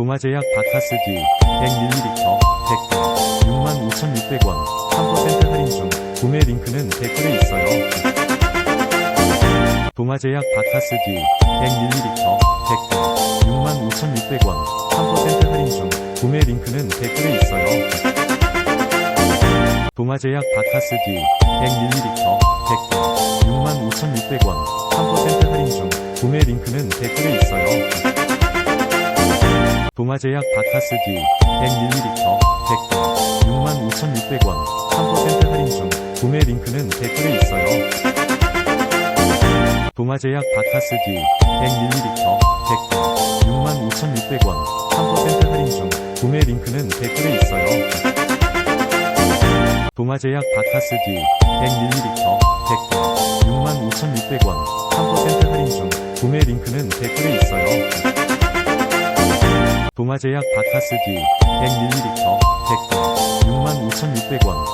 동아제약 바카스기 100ml 100개 65,600원 3% 할인 중 구매 링크는 댓글에 있어요. 동아제약 바카스기 100ml 100개 65,600원 3% 할인 중 구매 링크는 댓글에 있어요. 동아제약 바카스기 100ml 100개 65,600원 3% 할인 중 구매 링크는 댓글에 있어요. 동아제약 바카스기 100ml 100개 65,600원 3% 할인 중 구매 링크는 댓글에 있어요. 동아제약 바카스기 100ml 100개 65,600원 3% 할인 중 구매 링크는 댓글에 있어요. 동아제약 바카스기 100ml 100개 65,600원 3% 할인 중 구매 링크는 댓글에 있어요. 동아제약 바카스기 100ml 100개 65,600원